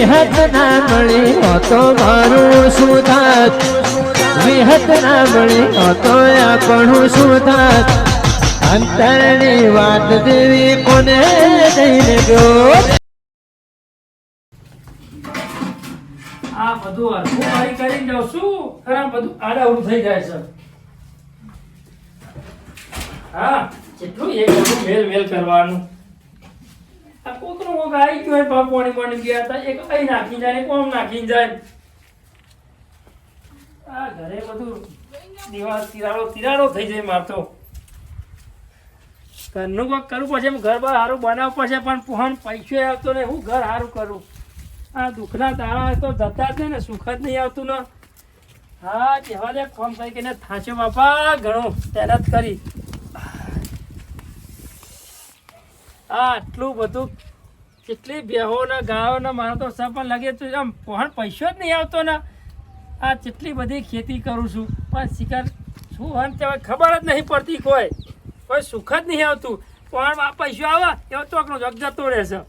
વિહત ના મળી તો મારું શું થાત વિહત ના મળી તો આપણું શું થાત અંતરની વાત દેવી કોને જઈને ગયો? આ બધું કરીને જાઉં? છું ખરા બધું આડાવડું થઈ જાય છે. હા, કેટલું એક બધું મેલ કરવાનું. આ કોકનું કોક આવી ગયો હોય, પાણી પાણી ગયા હતા. એક અહીં નાખી જાય કોમ નાખી જાય. આ ઘરે બધું દિવાળ તિરાડો તિરાડો થઈ જાય મારતો ઘરનું કોક કરવું પડશે ઘર બાર સારું બનાવવું પડશે, પણ પોહન પૈસો આવતો ને હું ઘર સારું કરું? આ દુઃખના દાડા તો જતા છે ને, સુખ જ નહીં આવતું ને. હા કહેવા દે ફોન કરી કે થાંચ્યો, બાપા ઘણું તહેનત કરી આ આટલું બધું કેટલી બેહો ને મારો તો સપન લાગે તો આમ પણ પૈસો જ નહીં આવતો ને. આ કેટલી બધી ખેતી કરું છું. પણ શિકાર શું હોય ને તે ખબર જ નહીં પડતી કોઈ. કોઈ સુખ જ નહીં આવતું. પણ આ પૈસો આવે, એવો ચોકનો જગ જતો રહેશે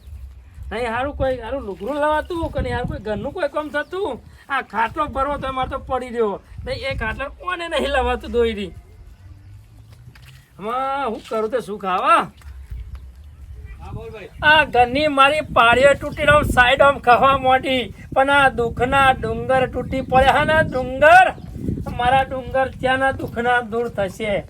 નહીં સારું કોઈ સારું લુગડું લવાતું કે નહીં? સારું કોઈ ઘરનું કોઈ કામ થતું? આ ખાટલો ભરવો તો મારે તો પડી રહ્યો. નહીં, એ ખાટલો કોને નહીં લવાતું દોરી આમાં હું કરું તો શું ખાવા આ ઘરની મારી પાળીઓ તૂટી રહ્યો સાઈડ આમ ખાવા મોટી પણ આ દુઃખના ડુંગર તૂટી પડ્યા ને ડુંગર? મારા ડુંગર ત્યાંના દુઃખના દૂર થશે.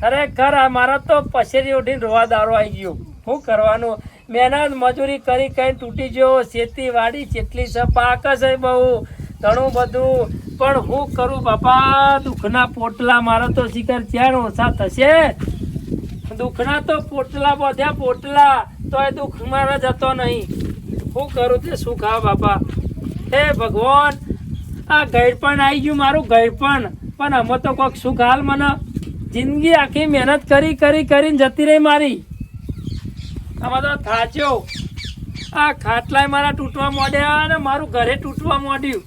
ખરેખર આ મારા તો પછેરી ઉઠીને રોવાદારો આવી ગયો. શું કરવાનું? મહેનત, મજૂરી કરી કઈ તૂટી ગયો. ખેતીવાડી જેટલી છે, પાક છે બહુ. ઘણું બધું. પણ હું કરું બાપા? દુઃખના પોટલા મારા તો શિખર ત્યાં ઓછા થશે. દુઃખના તો પોટલા બધા પોટલા એ દુઃખ મારા જતો નહીં. હું કરું તે શું ખાવ બાપા? હે ભગવાન, આ ગઈડપણ આવી ગયું મારું ગઈડપણ પણ અમે તો કોઈક સુખ હાલ મને. જિંદગી આખી મહેનત કરી કરી, કરીને જતી રહી મારી. આમાં તો થાચ્યો આ ખાટલાય મારા તૂટવા માંડ્યા અને મારું ઘરે તૂટવા માંડ્યું.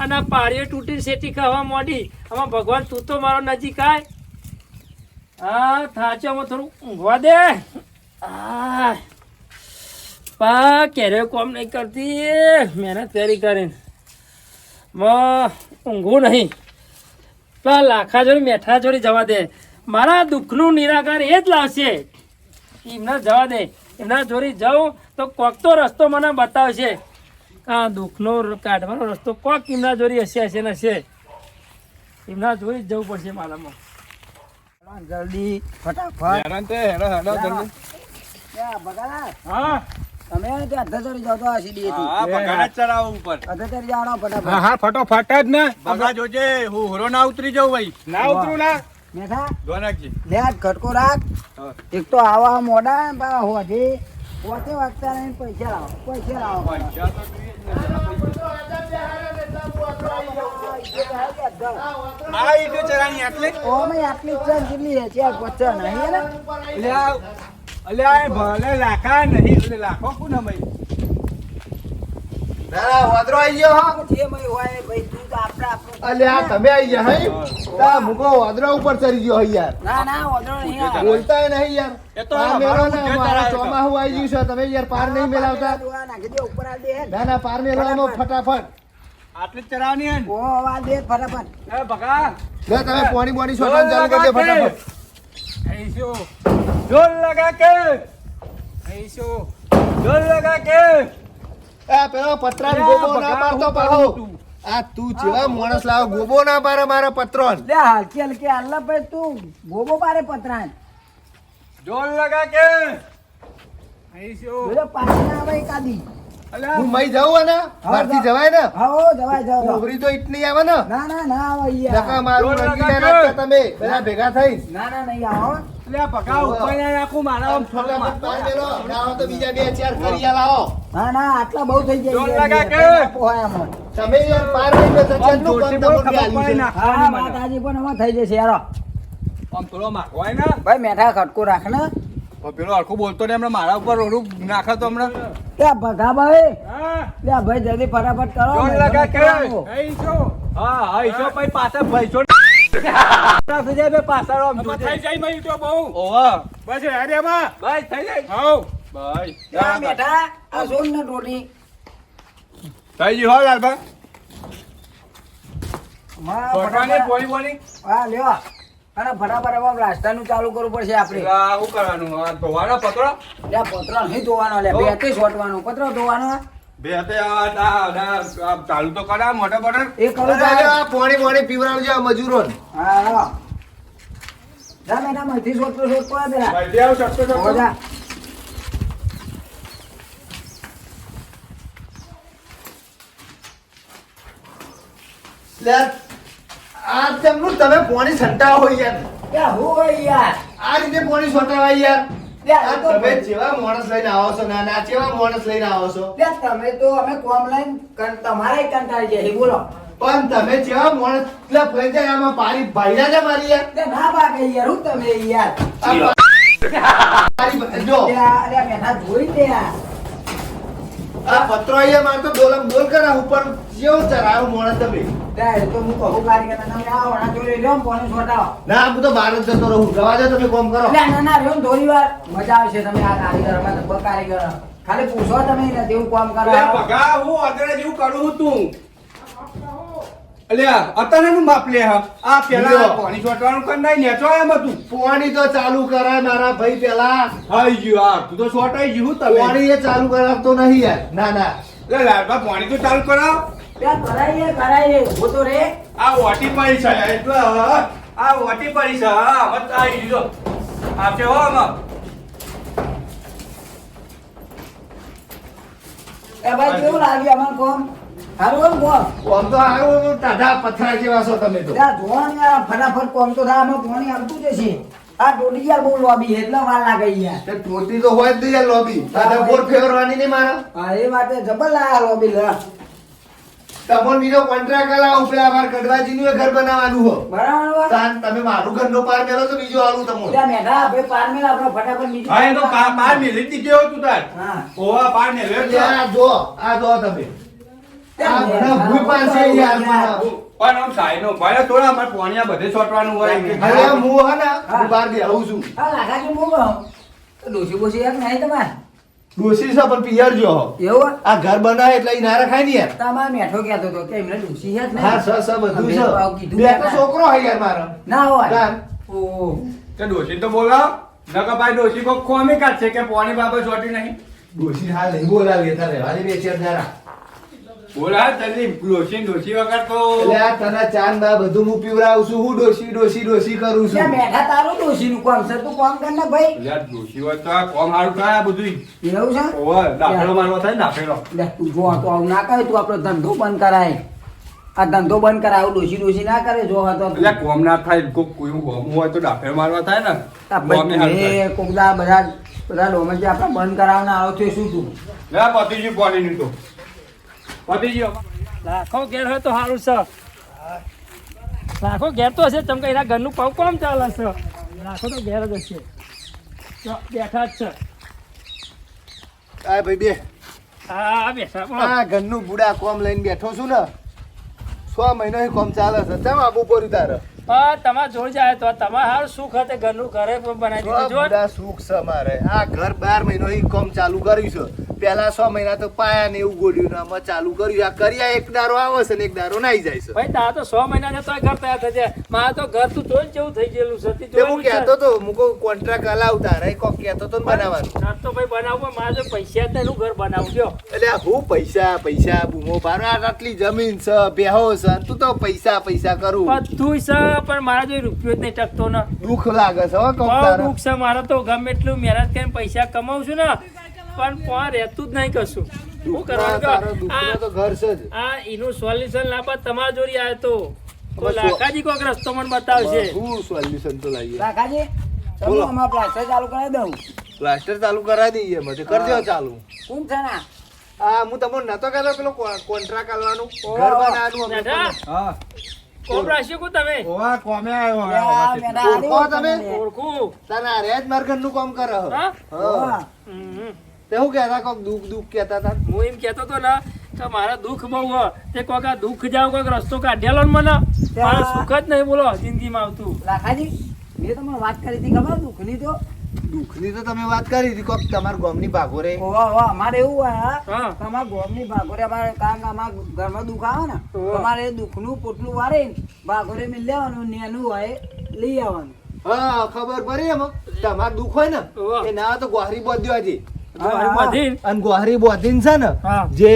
અને આ પાળીઓ તૂટી શેટી ખાવા માંડી. આમાં ભગવાન, તું તો મારો નજીક આય. હા થાચામાં થોડું ઊંઘવા દે. આ. પા, ક્યારે કોમ નહીં કરતી. મહેનત કરી કરીને. મ, ઊંઘવું નહીં. પા, લાખા જોડી મેઠા જોડી જવા દે. મારા દુઃખનું નિરાકાર એ જ લાવશે. એમના જવા દે. એમના જોડી જાઉં તો કોક તો રસ્તો મને બતાવશે. આ દુઃખનો કાઢવાનો રસ્તો કોક એમના જોડી હશે હશે ને હશે. એમના જોડી જ જવું પડશે મારામાં. જલ્દી ફટાફટ. ત્યાં બગાડા હા. તમે ત્યાં અધધરી જાઓ તો આ સીડી હા બગાડ ચડાવ ઉપર. અધધરી જાઓ હા ફટાફટ. હા ફટોફટ જ ને. બગા જોજે હું હોરો ના ઉતરી જાઉં ભાઈ. ના ઉતરું ના. મેઠા ધોનાકજી લે આ ઘટકો રાખ. એક તો આવા મોડા બા હોજે. પોતે વાગતા નહીં પૈસા લાવો પૈસા લાવો. પૈસા તો. આ ઈટો ચરાણી આટલી? ઓમે આટલી ચણ કેટલી છે? ચાર પચાસ નહીં ને? અલ્યા અલ્યા ભલે લાખા નહીં એટલે લાખો કોને ભાઈ જે મય હોય ભાઈ તું તો આપણા આપણું અલ્યા તમે આઈ ગયા હઈ? તા મુકો વાદરા ઉપર ચડી ગયો હઈ યાર. ના ના ઓદરો નહીં આવે. નહીં યાર. એ તો ને મારા. ચોમાહું આઈ ગયું છે તમે યાર પાર નહીં મેલાવતા આ નાખી દે ઉપર આ દે ના? ના પાર મેલવામાં ફટાફટ. આટલી ચરાવની હે ઓ આવા દે ફટાફટ. એ તમે પાણી બોણી છોડવાનું ચાલુ કરી દે લગા કે? આઈશો જોર લગા કે? એ પેલો પતરાન ગોબો આ તું જેવા માણસ લાવ ગોબો ના પારે મારા પત્રો લે હલકી હલકી આલ્લા પે તું ગોબો પારે પતરા જોર લગા કે? આઈશો જો પાછી ના આવે એકાદી. હું મય જાઉં ને? મારથી જવાય ને? આવો જવાય જાવ ઉભરી તો ઇટલી આવે ને? ના ના ના આવો યાર નકા મારું રંગી લેના તમે બધા ભેગા થઈ ના ના નહીં આવો. એટલે થઈ જાય જોર યાર પાર લઈને સજન ને ભાઈ મેઠા ખટકો રાખ ને. પેલો આખો બોલતો ને હમણાં મારા ઉપર ઓલું નાખે તો હમણાં. ત્યાં ભગા ભાઈ. ત્યાં ભાઈ જલ્દી ફટાફટ કરો ભાઈ પાછા પાછળ થઈ જાય ભાઈ તો બહુ. ઓહો. બસ થઈ જાય. બેઠા આ સોન ને રોટી થઈ બોલી બોલી. હા લેવા અને ફટાફટ હવે રાસ્તાનું ચાલુ કરવું પડશે આપણે. શું કરવાનું? ધોવાનો પતરો? લે પતરો નહીં ધોવાનો લે બે તે છોટવાનો પતરો ધોવાનો બે હાથે આ આ- આ- આ ચાલુ તો કરા મોટા બટર એ કરો પાણી પોણી પીવડાવજો આ મજૂરો હા હા. જા મેડા મથી છોટતો છોટતો આ પેલા ભાઈ આવ છોટતો છોટતો જા. લે, આ તેમનું તમે પોણી છંટાવો યાર. ક્યાં હું હોય યાર. આ રીતે પોણી છોટાવાય યાર. તમે જેવા માણસ લઈને આવો છો ના ના જેવા માણસ લઈને આવો છો. તમે તો અમે કોમ લઈને તમારે કંટાળી જાય બોલો. પણ તમે જેવા માણસ એટલે ફરી જાય આમાં પારી ભાઈના છે મારી યાર. ના ભાગે યાર હું તમે યાર. જો જોઈ લે. આ પત્રો અહીંયા માર તો ડોલમ ડોલ કરા ઉપર જેવો ચરાયો માણસ તમે. લે એ તો હું કહું કારીગરને તમે આવો ના લ્યો ને કોને છોટાવો ના હું તો બહાર જ જતો રહું. જવા દે તમે કોમ કરો. લે ના ના રહ્યો થોડી વાર. મજા આવશે તમે આ કારીગર અમે તો કારીગર. ખાલી પૂછો તમે એને જેવું કામ કરો. પગા હું અત્યારે જેવું કરું તું. અલ્યા અત્યારે નું માપ લે આ પેલા પાણી છોટવાનું કર નહીં નેચો એમ હતું. પાણી તો ચાલુ કરા મારા ભાઈ પેલા. હાઈ ગયું આ તું તો છોટાઈ ગયું તમે પોણી એ ચાલુ કરાવતો નહીં યાર. ના ના. લે લાલભા પાણી તો ચાલુ કરાવ. કરાઈએ કરાઈએ. ઊભો તો રે. આ ઓટી પડી છે એટલે આ ઓટી પડી છે હા હવે આવી ગયો આપશે હો આમાં. એ ભાઈ કેવું લાગ્યું અમાર કોમ હારું કોમ કોમ તો હારું ટાઢા પથરા જેવા છો તમે તો. ત્યાં આ ફટાફટ કોમ તો થાય આમાં આવતું જશે આ ટોટી યાર બહુ લોબી એટલે વાર લાગે યાર. તે ટોટી તો હોય જ યાર લોબી. ટાઢા બોર ફેરવાની નહીં મારા. હા એ વાતે જબર લાયા લોબી લા. તમને બીજો કોન્ટ્રાક્ટ કરાવો પેલા અમાર કડવાજીનું એ ઘર બનાવવાનું હો. બરાબર? તાન તમે મારું ઘરનો પાર મેલો તો બીજો આલું તમને. મેઢા ભાઈ પાર મેલ આપણો ફટાફટ બીજું હા એ તો પાર મેલી જ દીધો તું તાર? હા. ઓવા પાર મેલ્યો જ આ જો આ જો તમે. પણ આમ સાઈડનો ભાઈ થોડા અમારે પાણી બધે છોટવાનું હોય હવે હું હે ને હું બહાર બેહું છું. હા લાખાજી હું કહું? ડોસી બોસી એક નહીં તમારે? ડોસી છે પણ પિયરજો. હો. એવું આ ઘર બનાવે એટલે ઈ ના રખાય ને યાર. તમારે મેઠો કહેતો હતો કે એમને ડોસી હા સ સ બધું બે છે. બે તો છોકરો હે યાર મારો. ના હોય. ઓહો. તે તો બોલાવ. નકર ભાઈ ડોશી કો ખોમી કાઢશે કે પોણી બાબત છોટી નહીં. ડોસી હા નહીં બોલાવી રહેવા દે બે ચાર દાડા. બોલા ડોશી વગર તો એટલે આ તને ચાંદ બા બધું હું છું. હું ડોસી ડોસી ડોસી કરું છું. બેઠા તારું ડોસીનું કામ છે. તું કામ કર ને ભાઈ. અલ્યા ડોશી હોય તો આ કોમ હારું થાય બધું એવું છે? ઓવા દાખલો મારવા થાય દાખલો લે તું જો તો આવું ના કરે તું આપણો ધંધો બંધ કરાય. આ ધંધો બંધ કરાય ડોસી ડોસી ના કરે જો હતો એટલે કોમ ના થાય કોઈ કોઈ કોમ હોય તો દાખલો મારવા થાય ને. કોક બધા કોકદા બધા બધા ડોમેન્ટ આપડે આપણે બંધ કરાવવાના આવ્યો છે શું તું? લે પતિજી પાણી ની તો ગયો લાખો ઘેર હોય તો સારું છે. લાખો ઘેર તો હશે તમે કે એના ઘરનું પાવ કોમ ચાલે છે? લાખો તો ઘેર જ હશે. બેઠા જ છે. આ ભાઈ બે. હા બેઠા આ ઘરનું બુડા કોમ લઈને બેઠો છું ને. છ મહિનો કોમ ચાલે છે. તેમ આબુ પડ્યું તારે તમારે જોઈ જાય તો તમારે સુખ હતે ઘરનું ઘરે પણ બનાવી છ દીધું જો સુખ છે મારે. આ ઘર બાર મહિનો ઈ કોમ ચાલુ કર્યું છે. પેલા છ મહિના તો પાયા ને એવું ગોળ્યું ને આમાં ચાલુ કર્યું. આ કર્યા એક દારો આવે છે ને એક દારો નાઈ જાય છે. ભાઈ તારા તો સો મહિના ને તોય ઘર તૈયાર થઈ જાય. મારે તો ઘર તું જોઈ કેવું થઈ ગયેલું છે? હું કહેતો તો હું કોન્ટ્રાક્ટ હલાવ રે કોક કહેતો તો બનાવવાનું. ઘર તો ભાઈ બનાવવું મારે તો પૈસા એનું ઘર બનાવજો એટલે હું પૈસા પૈસા બૂમો આ આટલી જમીન છે બેહો છે. તું તો પૈસા પૈસા કરું. બધું છે. પણ મારા જોઈ રૂપિયો જ નહીં ટકતો ને. દુઃખ લાગે છે હો કોક દુઃખ છે મારે તો ગમે એટલું મહેનત કરીને પૈસા કમાવું છું ને પણ પણ રહેતું જ નહીં કશું. શું કરવાનું તારો આ- તો ઘર છે જ. આ એનું સોલ્યુશન લાવવા તમારા જોડે આવ્યો તો. તો લાખાજી કોઈક રસ્તો મને બતાવશે. હું સોલ્યુશન તો લાવીએ? લાખાજી. ચલો અમારા પ્લાસ્ટર ચાલુ કરાવી દઉં. પ્લાસ્ટર ચાલુ કરાવી દઈએ મને કરજો ચાલુ. કોણ છે ના? આ હું તમને નતો કહેતો પેલો કોન્ટ્રાક્ટ આલવાનું. ઘર બનાવવાનું હા. કોમ રાખ્યું કોણ તમે? ઓવા કોમે આવ્યો ઓળખો તમે? ઓળખું. તને રેજ માર ઘરનું કામ કરે હા? હા. હા. હમ. તે હું કહેતા? કોક દુઃખ દુઃખ કહેતા હતા હું એમ કહેતો તો ને કે મારા દુઃખ બહુ હે. તે કોઈક આ દુઃખ જાવ કોઈક રસ્તો કાઢેલો ને મને. મારા સુખ જ નહીં બોલો જિંદગીમાં આવતું. લાખાજી મેં તમને વાત કરી હતી ખબર? દુઃખની તો. દુઃખની તો તમે વાત કરી હતી કોક તમારા ગોમની ભાગોરે. ઓવા ઓવા અમારે એવું હોય તમારા ગોમની ભાગોરે અમારે કારણ કે અમારા ઘરમાં દુઃખ આવે ને. તમારે દુઃખનું પોટલું વારે ભાગોરે મિલ લેવાનું નેનું હોય લઈ આવવાનું. હા ખબર પડી એમ. તમારે દુઃખ હોય ને એ ના તો ગોહરી બોધ્યો હતી અને ગોહરી બોધીન છે ને જે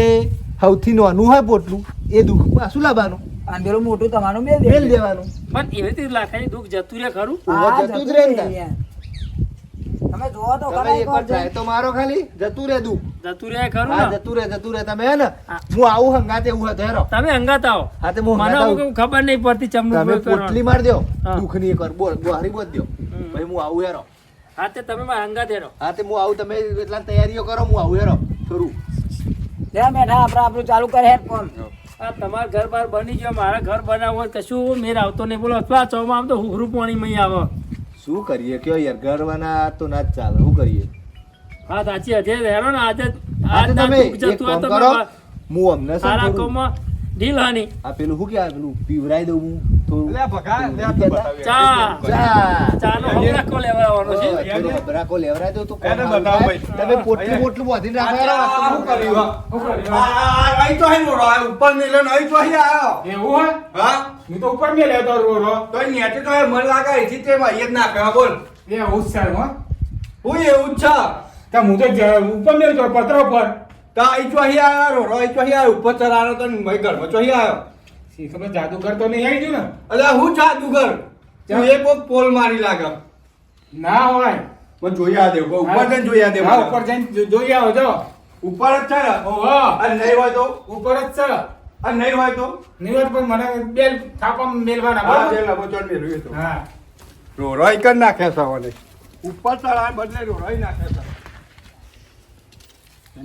સૌથી નાનું હોય પોટલું એ દુઃખ પાછું લાવવાનું. અને પેલું મોટું તમારું મેલ મેલ દેવાનું. પણ એવી રીતે લાખાની દુઃખ જતું રહે ખરું? જતું જ રહે. તમે જોવો તો તમે એકવાર એકવાર તો મારો ખાલી. જતું રે દુ જતું રે ખરું હા જતું રે જતું રે તમે હે ને હું. આવું હંગાતે એવું હતો હેરો. તમે હંગાત આવો. હા તે હું મને. કેવું ખબર નહીં પડતી ચમનું તમે. પોટલી માર દો હા. દુઃખની એકવાર બોલ ગોહરી બોલ દો. ભાઈ હું આવું હેરો. હા તે તમે મારા હંગાત હેરો. હા તે હું આવું તમે એટલા તૈયારીઓ કરો હું આવું હેરો. થોડું લે બેઠા આપણે આપણું ચાલુ કરે હેડ ફોન. આ તમારા ઘર બાર બની ગયો મારા ઘર બનાવવા હોય કશું મેર આવતો નહીં. બોલો અથવા ચોમાં આમ તો હુહરું પાણી મય આવે. શું કરીએ? કયો યાર ગરવાના તો ના ચાલે શું કરીએ? હા સાચી હજે હેરો ને આજે આજે તમે એક કામ કરો. હું અમને સારા થોડું- કોમાં ઢીલ હાની. આ પેલું શું કહેવાય? પેલું પીવરાઈ દઉં હું. તું છે થોડું અબરાકો તો તું ભાઈ. તમે પોટલું બોટલું બાંધીને રાખો તો. ઉપર મેલ્યો ને અહીં તો અહીં આવ્યો. એવું હા? હું તો ઉપર મેં લેતો રો રો તો નેટે તો મને લાગે અહીંથી તે માં એક નાખે. બોલ. એ એવું જ છે હો હું એવું જ છે. તો હું તો જ- ઉપર મેં તો પત્ર ઉપર તો અહીં તો અહીં આવ્યો, રો અહીં તો અહીં આવ્યો. ઉપર ચરાનો તો ઘર ઘરમાં તો અહીં આવ્યો. શી ખબર જાદુગર તો નહીં આવી ગયું ને અલા, હું જાદુગર? તું એક કોક પોલ મારી લાગે. ના હોય પણ જોઈ આ દેવ ઉપર જઈને જોઈ આ દેવ હા, ઉપર જઈને જોઈ આવો જો ઉપર જ છે ને? ઓહો અને નહીં હોય તો? ઉપર જ છે અને નહીં હોય તો? નહીં હોય પણ મને બે થાપા મેલવાના હા, લબો ચોર મેળવ્યું એ તો. હા રોરોઈ કર નાખે છે હવે. ઉપર ચડાવે બદલે રોરોઈ નાખે છે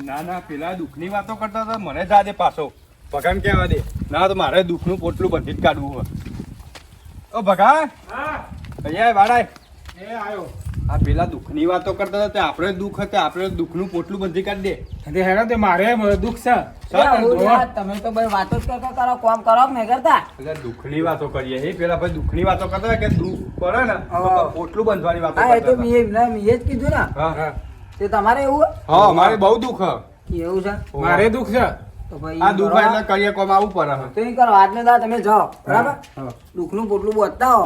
ના ના પેલા દુઃખની વાતો કરતા હતા મને જાદે પાછો ભગવાન કહેવા દે. ના તો મારે દુઃખનું પોટલું બંધી જ કાઢવું હોય. ઓ ભગા. હા. અહીંયા વાડાય એ આવ્યો આ પેલા દુઃખની વાતો કરતા હતા તે આપણે દુઃખ હતા આપણે દુઃખનું પોટલું બંધી કાઢી દે. તે હેરો તે મારે દુઃખ છે. તમે તો ભાઈ વાતો જ કરતા કરો કોમ કરો ને નહીં કરતા. એટલે દુઃખની વાતો કરીએ હે પેલા ભાઈ દુઃખની વાતો કરતા કે દુઃખ પડે ને પોટલું બંધવાની વાતો હા એ તો કરતા મેં એમને મેં જ કીધું ને. હા. હા તે તમારે એવું? હા મારે બહુ દુઃખ. એવું છે? મારે દુઃખ છે. ભાઈ આ દુઃખ એટલે કરીએ કોમ આવવું પડે તો ઈ કરો આજને દાડે તમે જાઓ બરાબર? હા. દુઃખનું પોટલું બોધતા હો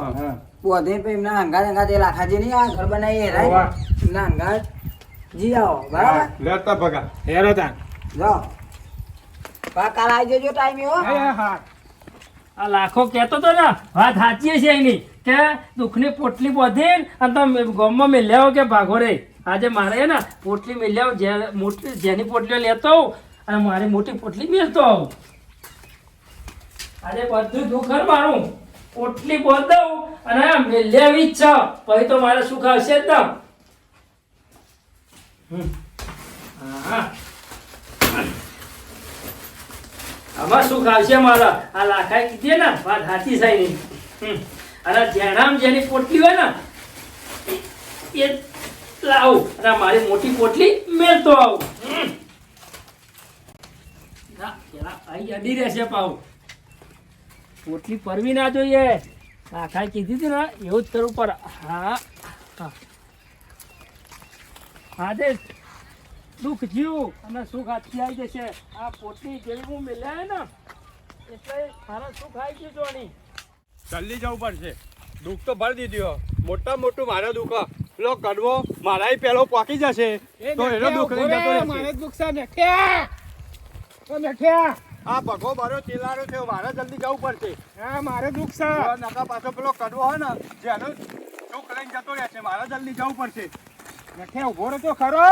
બોધે પછી એમના હંગાત હંગાત એ લાખાજી નહીં આ ઘર બનાવી એ એમના હંગાત જી આવો બરાબર? લેતા ભગા. હેરો તા જાઓ. પા કાલ આવી જજો ટાઈમે હો. હા હા આ લાખો કહેતો તો ને વાત સાચી છે એની કે દુઃખની પોટલી બોધી અને તમે ગામમાં મેલ્યાઓ કે ભાગો રે આજે મારે ને પોટલી મેલ્યાઓ જે મોટી જેની પોટલીઓ લેતો અને મારી મોટી પોટલી મેળતો આવું. આજે બધું દુઃખ મારું પોટલી બોલ દઉં અને મેલ્યાવી જ છે. પછી તો મારે સુખ આવશે જ હા આમાં સુખ આવશે મારા. આ લાખાઈ કીધી ને, વાત હાથી સાઈ એની. હમ. અને જેણામ જેની પોટલી હોય ને, એ- લાવું. અને મારી મોટી પોટલી મેળતો આવું. ના, પેલા અહીં અડી રહેશે પાઉ. પોટલી પરવી ના જોઈએ. લાખાઈ કીધી હતી ને એવું જ કરવું પર હા. હા આજે દુઃખ જીવ અને સુખ હાથથી આવી જશે. આ પોટલી જેવી હું મેલ્યા ને એટલે મારા સુખ આવી ગયું જોણી જલ્દી જવું પડશે. દુઃખ તો ભરી દીધું મોટા મોટું મારા દુઃખ લો કડવો મારા પેલો પાકી જશે. તો એનો દુઃખ મારે દુઃખ છે મેઠ્યા મારો ચેલારો છે મારે જલ્દી જવું પડશે. હા મારે દુઃખ છે. નકા પાછો પેલો કડવો હોય ને જેનો દુઃખ લઈને જતો રહેશે મારે જલ્દી જવું પડશે. મેઠ્યા ઊભો રહો ખરો.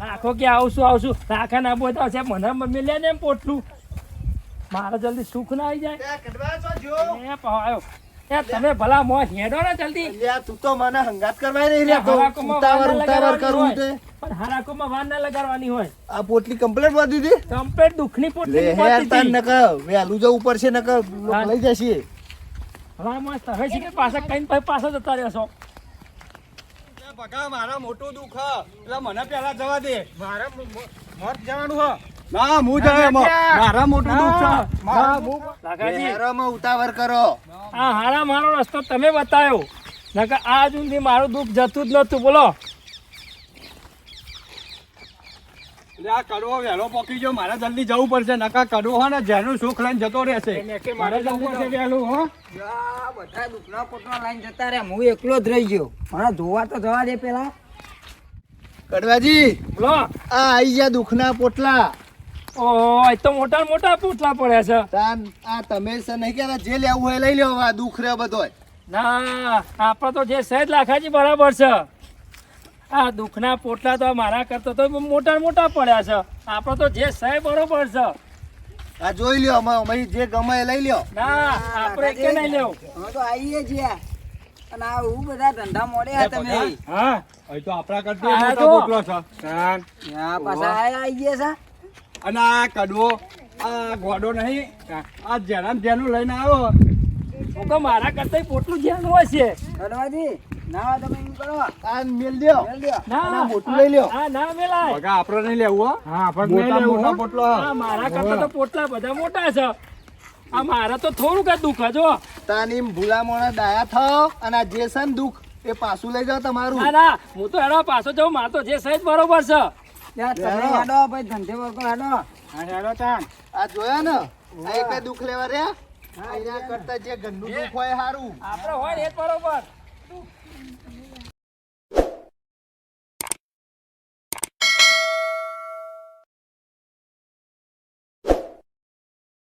આખો કે આવશું આવશું. રાખા ના બોતા છે મને મમ્મી લે ને એમ પોટલું મારે જલ્દી સુખ ના આવી જાય. એ તમે ભલા મો હેડો ને જલ્દી. તું તો મને હંગાત કરવા નહીં એ ઉતાવળ ઉતાવળ લગાડવાની તે. પણ હારાકોમાં વાન ના લગાડવાની હોય. આ પોટલી કમ્પ્લેટ બાંધી દીધી? કમ્પ્લેટ દુઃખની લે પોટલી હેર બાંધી તાન હતી. નકર વહેલું જવું પડશે નકર હા. લઈ જશે. હવે મસ્ત હવે છે કે પાછા કઈ પછી પાછા જતા રહેશો. ભગા મારા મોટું દુઃખ એટલે મને પેલા જવા દે. મારે મ- મ- મોત જવાનું હો. ના હું જાય મારા મોટું દુઃખ છે. મારે હું લાખાજી ઉતાવળ કરો. આ હારા મારો રસ્તો તમે બતાવ્યો નકર આ સુધી મારું દુઃખ જતું જ નતું બોલો એટલે આ કડવો વહેલો પકી ગયો. મારે જલ્દી જવું પડશે. નકા કડવો હો ને જેનું સુખ લઈને જતો રહેશે. મારે જવું પડશે. વહેલું હો. બધા દુખના પોટલા લાઈન જતા રહ્યા. હું એકલો જ રહી ગયો. મને ધોવા તો જવા દે પેલા. કડવાજી બોલો. આ આવી ગયા દુખના પોટલા. ઓહ એ તો મોટા મોટા પોટલા પડ્યા છે. તાન આ તમે છે નહીં કહેતા જે લેવું હોય લઈ લેવા આ દુઃખ રહ્યો બધોય. ના આપણે તો જે સહેજ લાખાજી બરાબર છે. આ દુઃખના પોટલા તો મારા કરતા તો મોટા મોટા પડ્યા છે. આપણે તો જે સાહેબ બરોબર છે. આ જોઈ લ્યો અમે અમે જે ગમે એ લઈ લ્યો. ના આપણે કે નહીં લેવું. હવે તો આવીએ છીએ. અને આ હું બધા ધંધા મોડ્યા તમે. હા. અહીં તો આપણા કરતા મોટો તો- પોટલો છે. આ પાછા આઈએ છે. અને આ કડવો આ ગોડો નહીં આ જેના ને જેનું લઈને આવ્યો હું તો મારા કરતા પોટલું જેનું હશે કરવાજી ના તમે એમ કરો. આ મેલ દ્યો મેલ દ્યો. ના મોટું લઈ લ્યો. હા ના મેલાય. બગા આપણે નહીં લેવું હા. આપણે નહીં લેવું મોટા પોટલો. આ મારા કરતા તો પોટલા બધા મોટા છે. આ મારા તો થોડુંક જ દુઃખ જો. તાની ભૂલા મોણા દાયા થાવ અને જે છે ને દુઃખ એ પાછું લઈ જાઓ તમારું. ના ના હું તો હેડો પાછો જાઉં માર તો જે સહિત બરોબર છે. ત્યાં તમે હેડો. ભાઈ ધંધે વર્કો હેડો. હા હેડો તાન. આ જોયા ને? આ એક દુઃખ લેવા રહ્યા? એના કરતા જે ગંદુ દુઃખ હોય સારું. આપણે હોય ને એ જ બરોબર. Oh,